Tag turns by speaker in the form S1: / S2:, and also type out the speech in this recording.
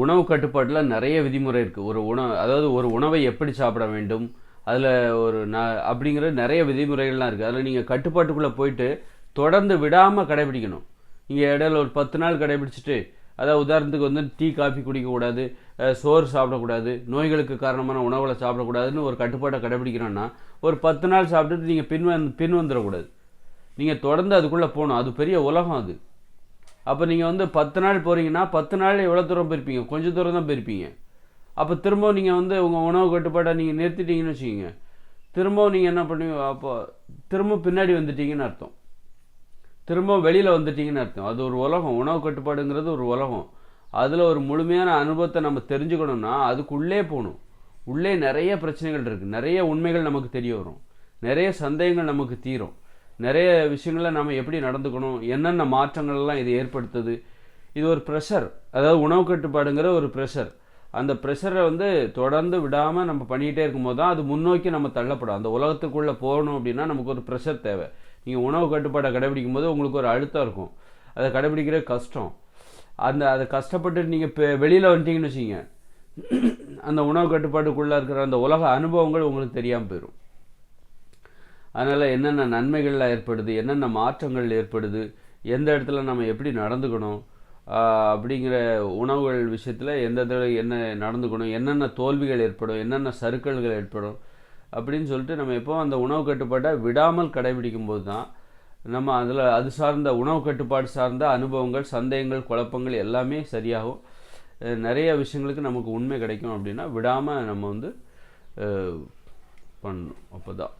S1: உணவு கட்டுப்பாட்டில் நிறைய விதிமுறை இருக்குது ஒரு உணவு அதாவது ஒரு உணவை எப்படி சாப்பிட வேண்டும் அதில் ஒரு ந அப்படிங்கிற நிறைய விதிமுறைகள்லாம் இருக்குது அதில் நீங்கள் கட்டுப்பாட்டுக்குள்ளே போயிட்டு தொடர்ந்து விடாமல் கடைபிடிக்கணும். நீங்கள் இடையில ஒரு பத்து நாள் கடைபிடிச்சிட்டு அதாவது உதாரணத்துக்கு வந்து டீ காஃபி குடிக்கக்கூடாது சோறு சாப்பிடக்கூடாது நோய்களுக்கு காரணமான உணவுகளை சாப்பிடக்கூடாதுன்னு ஒரு கட்டுப்பாட்டை கடைபிடிக்கிறோன்னா ஒரு பத்து நாள் சாப்பிட்டுட்டு நீங்கள் பின் வந்து பின் வந்துடக்கூடாது நீங்கள் தொடர்ந்து அதுக்குள்ளே போகணும். அது பெரிய உலகம் அது. அப்போ நீங்கள் வந்து பத்து நாள் போகிறீங்கன்னா பத்து நாள் எவ்வளோ தூரம் போயிருப்பீங்க? கொஞ்சம் தூரம் தான் போயிருப்பீங்க. அப்போ திரும்பவும் நீங்கள் வந்து உங்கள் உணவு கட்டுப்பாட்டை நீங்கள் நிறுத்திட்டீங்கன்னு வச்சுக்கோங்க. திரும்பவும் நீங்கள் என்ன பண்ணுவீங்க? அப்போ திரும்ப பின்னாடி வந்துட்டீங்கன்னு அர்த்தம். திரும்ப வெளியில் வந்துட்டீங்கன்னு அர்த்தம். அது ஒரு உலகம். உணவு கட்டுப்பாடுங்கிறது ஒரு உலகம். அதில் ஒரு முழுமையான அனுபவத்தை நம்ம தெரிஞ்சுக்கணும்னா அதுக்குள்ளே போகணும். உள்ளே நிறைய பிரச்சனைகள் இருக்குது நிறைய உண்மைகள் நமக்கு தெரிய வரும். நிறைய சந்தேகங்கள் நமக்கு தீரும். நிறைய விஷயங்களை நம்ம எப்படி நடந்துக்கணும் என்னென்ன மாற்றங்கள்லாம் இது ஏற்படுத்துது இது ஒரு ப்ரெஷர் அதாவது உணவு கட்டுப்பாடுங்கிற ஒரு ப்ரெஷர் அந்த ப்ரெஷரை வந்து தொடர்ந்து விடாமல் நம்ம பண்ணிகிட்டே இருக்கும்போது தான் அது முன்னோக்கி நம்ம தள்ளப்படும். அந்த உலகத்துக்குள்ளே போகணும் அப்படின்னா நமக்கு ஒரு ப்ரெஷர் தேவை. நீங்கள் உணவு கட்டுப்பாடை கடைபிடிக்கும் போது உங்களுக்கு ஒரு அழுத்தம் இருக்கும். அதை கடைபிடிக்கிறது கஷ்டம். அந்த அதை கஷ்டப்பட்டு நீங்கள் இப்போ வெளியில் வந்துட்டீங்கன்னு வச்சுங்க அந்த உணவு கட்டுப்பாட்டுக்குள்ளே இருக்கிற அந்த உலக அனுபவங்கள் உங்களுக்கு தெரியாமல் போயிடும் அதனால் என்னென்ன நன்மைகள்லாம் ஏற்படுது என்னென்ன மாற்றங்கள் ஏற்படுது எந்த இடத்துல நம்ம எப்படி நடந்துக்கணும் அப்படிங்கிற உணவுகள் விஷயத்தில் எந்த இடத்துல என்ன நடந்துக்கணும் என்னென்ன தோல்விகள் ஏற்படும் என்னென்ன சறுக்கல்கள் ஏற்படும் அப்படின்னு சொல்லிட்டு நம்ம எப்போ அந்த உணவு கட்டுப்பாட்டை விடாமல் கடைபிடிக்கும் போது தான் நம்ம அதில் அது சார்ந்த உணவு கட்டுப்பாடு சார்ந்த அனுபவங்கள் சந்தேகங்கள் குழப்பங்கள் எல்லாமே சரியாகும். நிறைய விஷயங்களுக்கு நமக்கு உண்மை கிடைக்கும் அப்படின்னா விடாமல் நம்ம வந்து பண்ணணும். அப்போ தான்